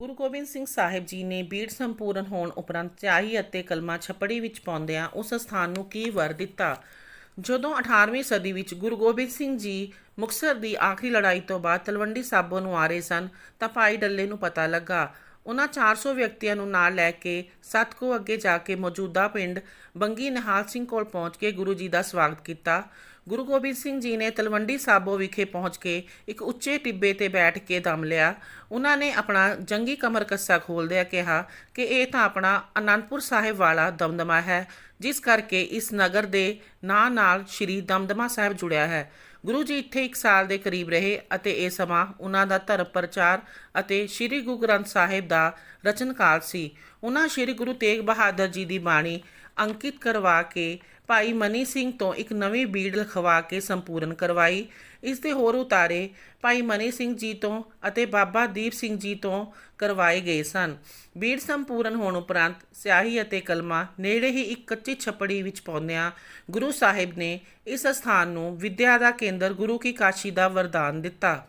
ਗੁਰੂ ਗੋਬਿੰਦ ਸਿੰਘ ਸਾਹਿਬ ਜੀ ਨੇ ਬੀੜ ਸੰਪੂਰਨ ਹੋਣ ਉਪਰੰਤ ਚਾਹੀ ਅਤੇ ਕਲਮਾ ਛਪੜੀ ਵਿੱਚ ਪਾਉਂਦਿਆਂ ਉਸ ਸਥਾਨ ਨੂੰ ਕੀ ਵਰ ਦਿੱਤਾ? ਜਦੋਂ 18ਵੀਂ ਸਦੀ ਵਿੱਚ ਗੁਰੂ ਗੋਬਿੰਦ ਸਿੰਘ ਜੀ ਮੁਕਤਸਰ ਦੀ ਆਖਰੀ ਲੜਾਈ ਤੋਂ ਬਾਅਦ ਤਲਵੰਡੀ ਸਾਬੋ ਨੂੰ ਆ ਰਹੇ ਸਨ, ਤਾਂ ਭਾਈ ਡੱਲੇ ਨੂੰ ਪਤਾ ਲੱਗਾ। ਉਹਨਾਂ 400 ਵਿਅਕਤੀਆਂ ਨੂੰ ਨਾਲ ਲੈ ਕੇ ਸੱਤ ਸਤਕੋ ਅੱਗੇ ਜਾ ਕੇ ਮੌਜੂਦਾ ਪਿੰਡ ਬੰਗੀ ਨਿਹਾਲ ਸਿੰਘ ਕੋਲ ਪਹੁੰਚ ਕੇ ਗੁਰੂ ਜੀ ਦਾ ਸਵਾਗਤ ਕੀਤਾ। ਗੁਰੂ ਗੋਬਿੰਦ ਸਿੰਘ ਜੀ ਨੇ ਤਲਵੰਡੀ ਸਾਬੋ ਵਿਖੇ ਪਹੁੰਚ ਕੇ ਇੱਕ ਉੱਚੇ ਟਿੱਬੇ ਤੇ ਬੈਠ ਕੇ ਦਮ ਲਿਆ। ਉਹਨਾਂ ਨੇ ਆਪਣਾ ਜੰਗੀ ਕਮਰ ਕੱਸਾ ਖੋਲਦਿਆਂ ਕਿਹਾ ਕਿ ਇਹ ਤਾਂ ਆਪਣਾ ਅਨੰਦਪੁਰ ਸਾਹਿਬ ਵਾਲਾ ਦਮਦਮਾ ਹੈ, ਜਿਸ ਕਰਕੇ ਇਸ ਨਗਰ ਦੇ ਨਾਂ ਨਾਲ ਸ਼੍ਰੀ ਦਮਦਮਾ ਸਾਹਿਬ ਜੁੜਿਆ ਹੈ। ਗੁਰੂ ਜੀ ਇੱਥੇ 1 ਸਾਲ ਦੇ ਕਰੀਬ ਰਹੇ ਅਤੇ ਇਹ ਸਮਾਂ ਉਹਨਾਂ ਦਾ ਧਰਮ ਪ੍ਰਚਾਰ ਅਤੇ ਸ੍ਰੀ ਗੁਰੂ ਗ੍ਰੰਥ ਸਾਹਿਬ ਦਾ ਰਚਨਕਾਲ ਸੀ। ਉਹਨਾਂ ਸ੍ਰੀ ਗੁਰੂ ਤੇਗ ਬਹਾਦਰ ਜੀ ਦੀ ਬਾਣੀ ਅੰਕਿਤ ਕਰਵਾ ਕੇ ਭਾਈ ਮਨੀ ਸਿੰਘ ਤੋਂ ਇੱਕ ਨਵੀਂ ਬੀੜ ਲਿਖਵਾ ਕੇ ਸੰਪੂਰਨ ਕਰਵਾਈ। ਇਸ ਦੇ ਹੋਰ ਉਤਾਰੇ ਭਾਈ ਮਨੀ ਸਿੰਘ ਜੀ ਤੋਂ ਅਤੇ ਬਾਬਾ ਦੀਪ ਸਿੰਘ ਜੀ ਤੋਂ ਕਰਵਾਏ ਗਏ ਸਨ। ਬੀੜ ਸੰਪੂਰਨ ਹੋਣ ਉਪਰੰਤ ਸਿਆਹੀ ਅਤੇ ਕਲਮਾ ਨੇੜੇ ਹੀ ਇੱਕ ਕੱਚੀ ਛਪੜੀ ਵਿੱਚ ਪਾਉਂਦਿਆਂ ਗੁਰੂ ਸਾਹਿਬ ਨੇ ਇਸ ਸਥਾਨ ਨੂੰ ਵਿਦਿਆ ਦਾ ਕੇਂਦਰ ਗੁਰੂ ਕੀ ਕਾਸ਼ੀ ਦਾ ਵਰਦਾਨ ਦਿੱਤਾ।